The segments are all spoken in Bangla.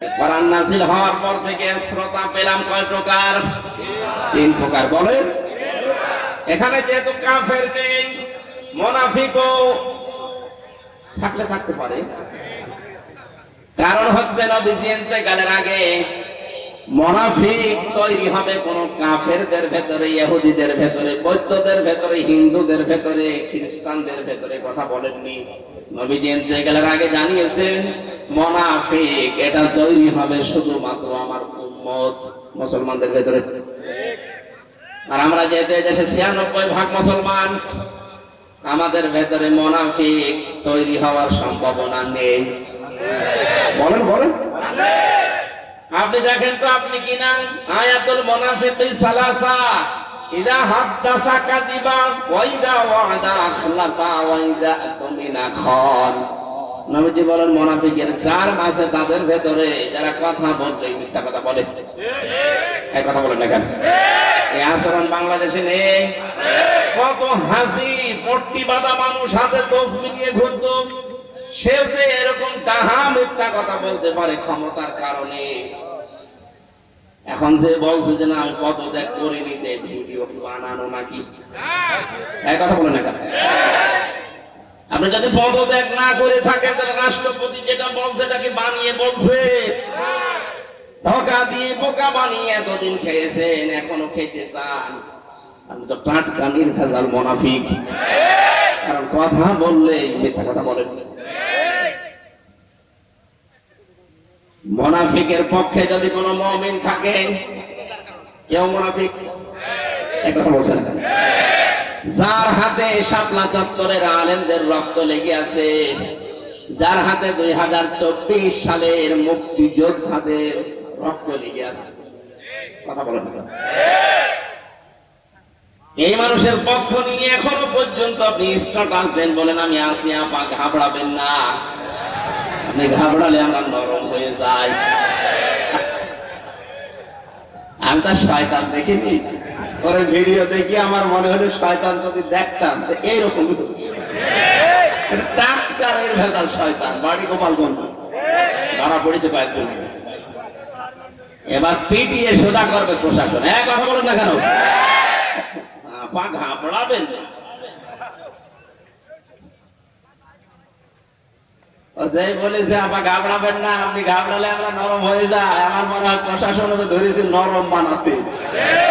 কোরআন নাজিল হওয়ার পর থেকে শ্রোতা পেলাম কয় প্রকার? তিন প্রকার, বলেন। এখানে যেহেতু কাফের থাকলে থাকতে পারে। কারণ হচ্ছে নবীজি ইন্তেকালের আগে মোনাফিক তৈরি হবে কোন কাফেরদের ভেতরে, ইহুদিদের ভেতরে, বৌদ্ধদের ভেতরে, হিন্দুদের ভেতরে, খ্রিস্টানদের ভেতরে, কথা বলেননি। নবী নবীজি ইন্তেকালের আগে জানিয়েছেন মোনাফিক, এটা তৈরি হবে শুধুমাত্র আমার উম্মত মুসলমানদের ভেতরে। আর আমরা যেহেতু দেশে ছিয়ানব্বই ভাগ মুসলমান, আমাদের ভেতরে মোনাফিক তৈরি হওয়ার সম্ভাবনা নেই। বলেন বলেন। আপনি দেখেন তো আপনি কি না? আয়াতুল মুনাফিকি সালাসা, ইদা হাদ্দাসা কাযিবা ওয়া ইদা ওয়াদা আখলাফা, ওয়া ইদা তুমিনা খান। নবীজি বলেন, মুনাফিকের চার মাসে তাদের ভেতরে যারা কথা বলবে, মিথ্যা কথা বলে। এই কথা বলেন না কেন? এই আচরণ বাংলাদেশে নেই। কত হাসি, পট্টি বাঁধা মানুষ হাতে তসবি নিয়ে ঘুরত। যে এরকম তাহা মিথ্যা কথা বলতে পারে ক্ষমতার কারণে। এখন যে বলছে যে না, আমি কত দেখ করে নিতে ভিডিও বানানো নাকি? এক কথা বলে না কেন? আপনি যদি পদত্যাগ না করে থাকেন তাহলে রাষ্ট্রপতি যেটা বলছে এটাকে বানিয়ে বলছে? ধোকা দিয়ে বোকা বানিয়ে এতদিন খেয়েছেন, এখনও খেতে চান। আমি তো টাটকা, নির্ভেজাল মোনাফিক। কারণ কথা বললে, মিথ্যা কথা বলেন মোনাফিকের পক্ষে যদি কোনো মমিন থাকে, কেউ মোনাফিক? এই কথা বলছেন? যার হাতে শাপলা চত্বরের আলেমদের রক্ত লেগে আছে, যার হাতে দুই হাজার চব্বিশ সালের মুক্তিযোদ্ধাদের রক্ত লেগে আছে। কথা বলেন এই মানুষের পক্ষ নিয়ে এখনও পর্যন্ত আপনি স্ট্যাটাস দেন বলেন, আমি আসি আপা, ঘাবড়াবেন না। আপনি ঘাবড়ালে আমরা নরম হয়ে যাই। আমি তার শয়তান দেখিনি। ওরে ভিডিও দেখি আমার মনে হলো শয়তান যদি দেখতাম এইরকম বলেছে, আপা ঘাবড়াবেন না, আপনি ঘাবড়ালে আমরা নরম হয়ে যায় আমার মনে হয় প্রশাসন ধরেছে নরম বানাতে।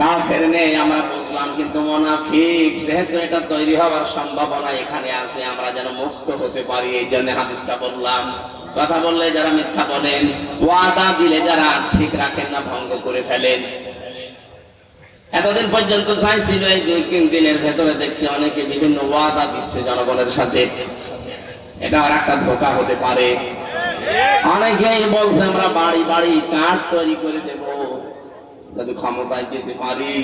কাফের নেই আমরা বুঝলাম, কিন্তু মোনাফিক, যেহেতু এটা তৈরি হওয়ার সম্ভাবনা এখানে আছে, আমরা যেন মুক্ত হতে পারি, এই জন্য হাদিসটা বললাম। কথা বললে যারা মিথ্যা বলেন, ওয়াদা দিলে যারা ঠিক রাখেন না, ভঙ্গ করে ফেলেন। এতদিন পর্যন্ত চাইছিল এই দুই তিন দিনের ভেতরে, দেখছি অনেকে বিভিন্ন ওয়াদা দিচ্ছে জনগণের সাথে। এটা আর একটা ধোকা হতে পারে। অনেকেই বলছে, আমরা বাড়ি বাড়ি কাঠ তৈরি করে দেব যদি ক্ষমতায় যেতে পারি?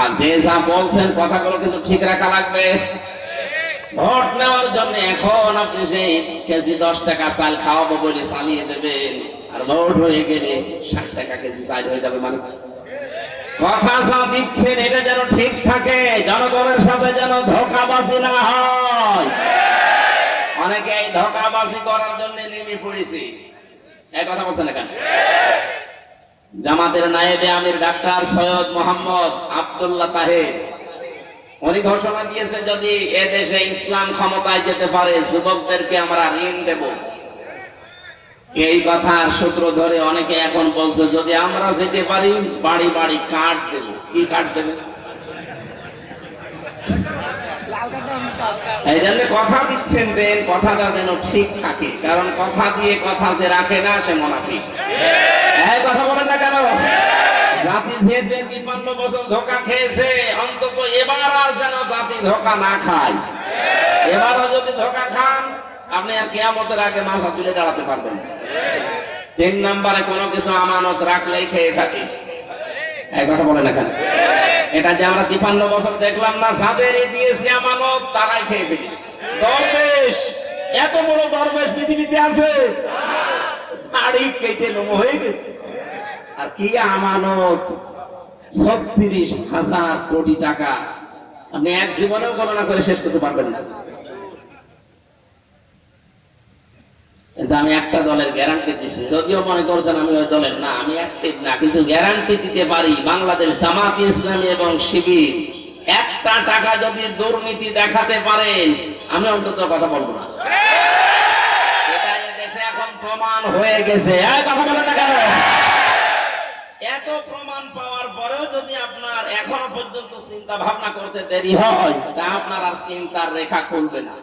আর যে যা বলছেন কথাগুলো কিন্তু ঠিক রাখা লাগবে। ভোট নেওয়ার জন্য এখন আপনি সেই কেজি দশ টাকা চাল খাওয়াবো বলে চালিয়ে দেবেন, আর ভোট হয়ে গেলে ষাট টাকা কেজি চাল হয়ে যাবে মানে। কথা যা দিচ্ছেন, এটা যেন ঠিক থাকে, জনগণের সাথে যেন ধোকাবাজি না হয়। অনেকে এই ধোকাবাজি করার জন্য নেমে পড়েছে। এই কথা বলছেন এখানে জামাতের নায়েবে আমির ডাক্তার সৈয়দ মোহাম্মদ আব্দুল্লাহ তাহের। উনি ঘোষণা দিয়েছে, যদি এ দেশে ইসলাম ক্ষমতায় যেতে পারে, যুবকদেরকে আমরা ঋণ দেব। এই কথার সূত্র ধরে অনেকে এখন বলছে, যদি আমরা যেতে পারি, বাড়ি বাড়ি কাঠ দেব। কি কাঠ দেব এই জন্য কথা দিচ্ছেন দেন, কথাটা যেন ঠিক থাকে। কারণ কথা দিয়ে কথা যে রাখে না, সে মোনাফিক। কথা বলেন না কেন? এবারও যদি ধোকা খান, আপনি আর কেয়ামতের আগে মাথা তুলে দাঁড়াতে পারবেন। তিন নম্বরে কোনো কিছু আমানত রাখলেই খেয়ে থাকে। এই কথা বলেন এখানে এটা যে আমরা তিপান্ন বছর দেখলাম না যাদের দিয়েছি আমানত তারাই খেয়ে ফেলিস দরবেশ, এত বড় দরবেশ পৃথিবীতে আছে। আড়ি কেটে লোমো হয়ে গেছে। আর কি আমানত? ছত্রিশ হাজার কোটি টাকা। আপনি এক জীবনেও গণনা করে শেষ করতে পারবেন না। কিন্তু আমি একটা দলের গ্যারান্টি দিচ্ছি যদিও মনে করছেন আমি ওই দলের না, আমি অ্যাক্টিভ না, কিন্তু গ্যারান্টি দিতে পারি বাংলাদেশ জামাত ইসলামী এবং শিবির। একটা টাকা যদি দুর্নীতি দেখাতে পারেন, আমি অন্তত কথা বলব না। দেশে এখন প্রমাণ হয়ে গেছে। কথা এত প্রমাণ পাওয়ার পরেও যদি আপনার এখনও পর্যন্ত চিন্তা ভাবনা করতে দেরি হয়, তা আপনার আর চিন্তার রেখা খুলবে না।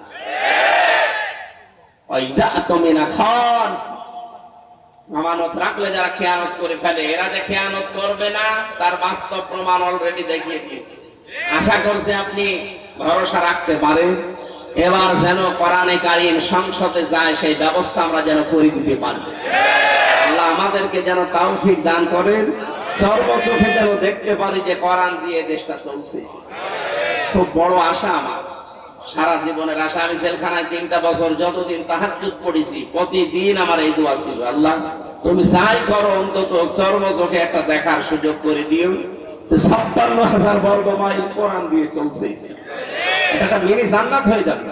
আশা করছে আপনি ভরসা রাখতে পারেন। এবার যেন কোরআনে কারিম সংসদে যায়, সেই ব্যবস্থা আমরা যেন করে দিতে পারি। আল্লাহ আমাদেরকে যেন তাওফিক দান করেন। চর্ম চোখে যেন দেখতে পারি যে কোরআন দিয়ে দেশটা চলছে। খুব বড় আশা আমার। সারা জীবনের আশা, আমি জেলখানায় তিনটা বছর যতদিন তাহাজ্জুদ পড়েছি, প্রতিদিন আমার এই দোয়া ছিল, আল্লাহ তুমি যাই করো, অন্তত চর্ম চোখে একটা দেখার সুযোগ করে দিও। ছাপ্পান্ন হাজার বর্গ মাইল কোরআন দিয়ে চলছে। মিনি জান্নাত হয়ে যাবে।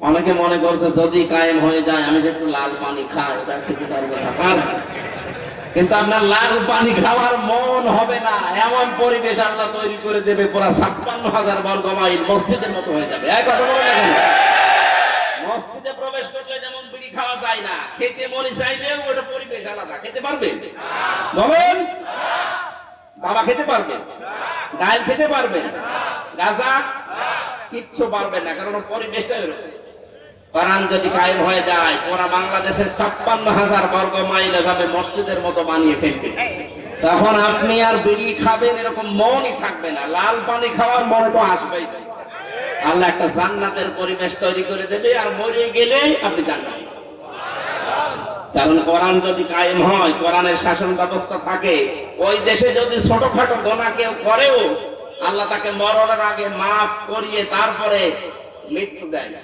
অনেকে মনে করছে, যদি কায়েম হয়ে যায়, আমি যে একটু লাল পানি খাই খেতে পারব। কিন্তু আপনার লাল পানি খাওয়ার মন হবে না। এমন পরিবেশ আল্লাহ তৈরি করে দেবে, পুরা ছাপ্পান্ন হাজার বর্গ মাইল মসজিদের মতো হয়ে যাবে। এক প্রবেশ খাওয়া না, খেতে ওটা পরিবেশ আলাদা। খেতে পারবে? খেতে পারবে? খেতে পারবে? গাজা? কিচ্ছু পারবে না, কারণ পরিবেশটা এরকম। কোরআন যদি কায়েম হয়ে যায়, ওরা বাংলাদেশের ছাপ্পান্ন হাজার বর্গ মাইল এভাবে মসজিদের মতো বানিয়ে ফেলবে। তখন আপনি আর বিড়ি খাবেন, এরকম মনই থাকবে না। লাল পানি খাওয়ার মনে তো আসবেই। আল্লাহ একটা জান্নাতের পরিবেশ তৈরি করে দেবে আর মরে গেলেই আপনি জান্নাত। কারণ কোরআন যদি কায়েম হয়, কোরআনের শাসন ব্যবস্থা থাকে, ওই দেশে যদি ছোটখাটো গোনা কেউ করেও, আল্লাহ তাকে মরণের আগে মাফ করিয়ে তারপরে মৃত্যু দেয় না।